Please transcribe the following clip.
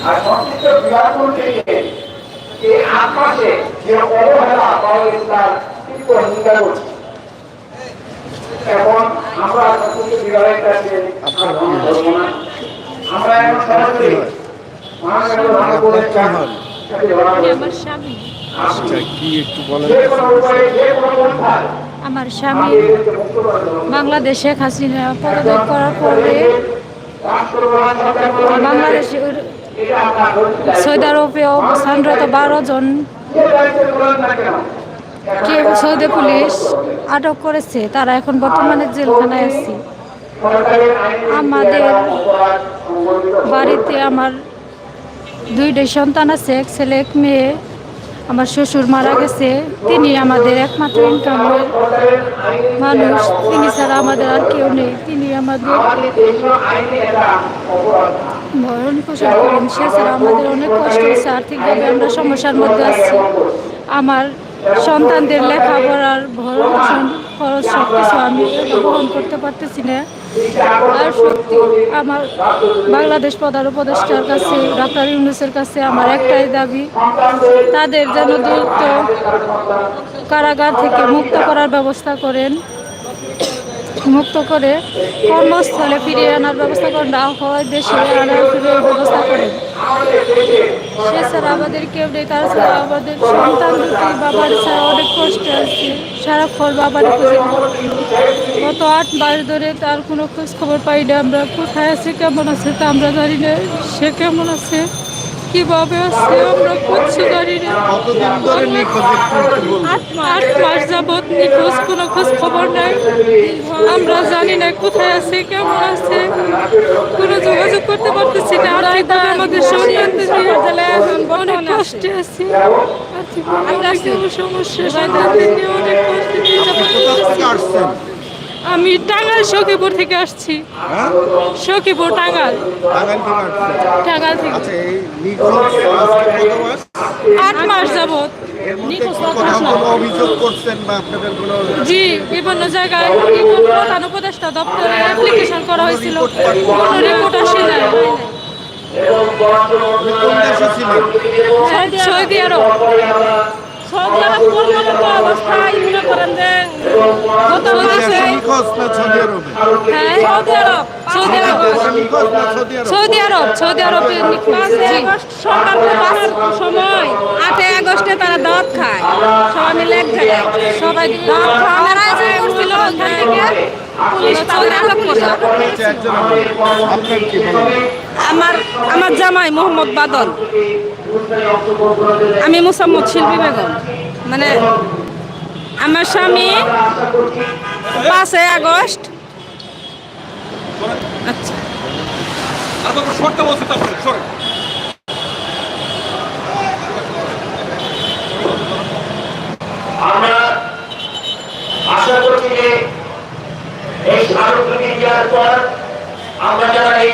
আর সংশ্লিষ্ট বিভাগগুলোকে নিয়ে এই আট মাসে যে অবহেলা পাওয়া গেছে তার তীব্র নিন্দা করছি এখন আমরা সংশ্লিষ্ট বিভাগের কাছে এখন সরাসরি স্বামী। আচ্ছা। বাংলাদেশ শেখ হাসিনা পদত্যাগ করার পরে রাষ্ট্রপ্রধান সৌদি আরবে অবস্থানরত বারো জন কে সৌদি পুলিশ আটক করেছে, তারা এখন বর্তমানে জেলখানায় আছে। আমাদের বাড়িতে আমার দুইটাই সন্তান আছে, এক ছেলে, এক মেয়ে। আমার শ্বশুর মারা গেছে, তিনি আমাদের একমাত্র সরকারের মানুষ। তিনি ছাড়া আমাদের আর কেউ নেই। তিনি আমাদের ভরণ পোষণ করেন। সে ছাড়া আমাদের অনেক কষ্ট হচ্ছে। আর্থিকভাবে আমরা সমস্যার মধ্যে আছি। আমার সন্তানদের লেখাপড়ার ভরণ পোষণ খরচ সব কিছু আমি বহন করতে পারতেছি না। আর সত্যি আমার বাংলাদেশ প্রধান উপদেষ্টার কাছে, ডাক্তার ইউনুসের কাছে আমার একটাই দাবি, তাদের যেন দ্রুত কারাগার থেকে মুক্ত করার ব্যবস্থা করেন। মুক্ত করে কর্মস্থলে ফিরিয়ে আনার ব্যবস্থা করেন, না হয় দেশে আনার ফিরে ব্যবস্থা করেন। সে ছাড়া আমাদের কেউ নেই তাছাড়া আমাদের সন্তান দুটি বাবার ছাড়া অনেক কষ্ট আছে সারাক্ষণ বাবার খুঁজে গত আট মাস ধরে তার কোনো খোঁজ খবর পাই না আমরা। কোথায় আছে কেমন আছে তা আমরা জানি না। সে কেমন আছে কীভাবে আছে আমরা কিচ্ছু জানি না। আট মাস যাবৎ নিখোঁজ কোনো খোঁজ খবর নাই। আমরা জানি না কোথায় আছে কেমন আছে। করতে পারতেছি না আর্থিকভাবে আমাদের সন্তানদের এখন অনেক কষ্টে আছি। আমরা অনেক সমস্যা সন্তানদের নিয়ে অনেক কষ্টে। আমি টাঙ্গাল সখীপুর থেকে আসছি। হ্যাঁ? সখীপুর টাঙ্গাল টাঙ্গাল থেকে আচ্ছা এই নিখোঁজ আজকে কত মাস আট মাস যাবৎ এর মধ্যে কি কোথাও কোনো অভিযোগ করছেন বা আপনাদের কোনো জি বিভিন্ন জায়গায় প্রধান উপদেষ্টা দপ্তরে অ্যাপ্লিকেশন করা হয়েছিল? কোনো রিপোর্ট আসে আপনি কোন দেশে ছিলেন হ্যাঁ, সৌদি আরব। সৌদি আরব অবস্থায়? মনে করেন যে হ্যাঁ Saudi Arab Saudi Arab. Saudi Arab Saudi Arab সময়। আটই আগস্টে তারা দাওয়াত খায়। সবাই মিলে এক জায়গায়। সবাই দাওয়াত খাওয়ানোর আয়োজন করছিল ওখান থেকে। পুলিশ তাদের আটক করল হচ্ছে একজন আপনার কি বলেন? আমার আমার জামাই মোহাম্মদ বাদল। আমি মুসাম্মদ শিল্পী বেগম। মানে আমার স্বামী পাঁচই আগস্ট। আচ্ছা। আমরা আশা করছি যে এই স্মারকলিপি পর আমরা যারা এই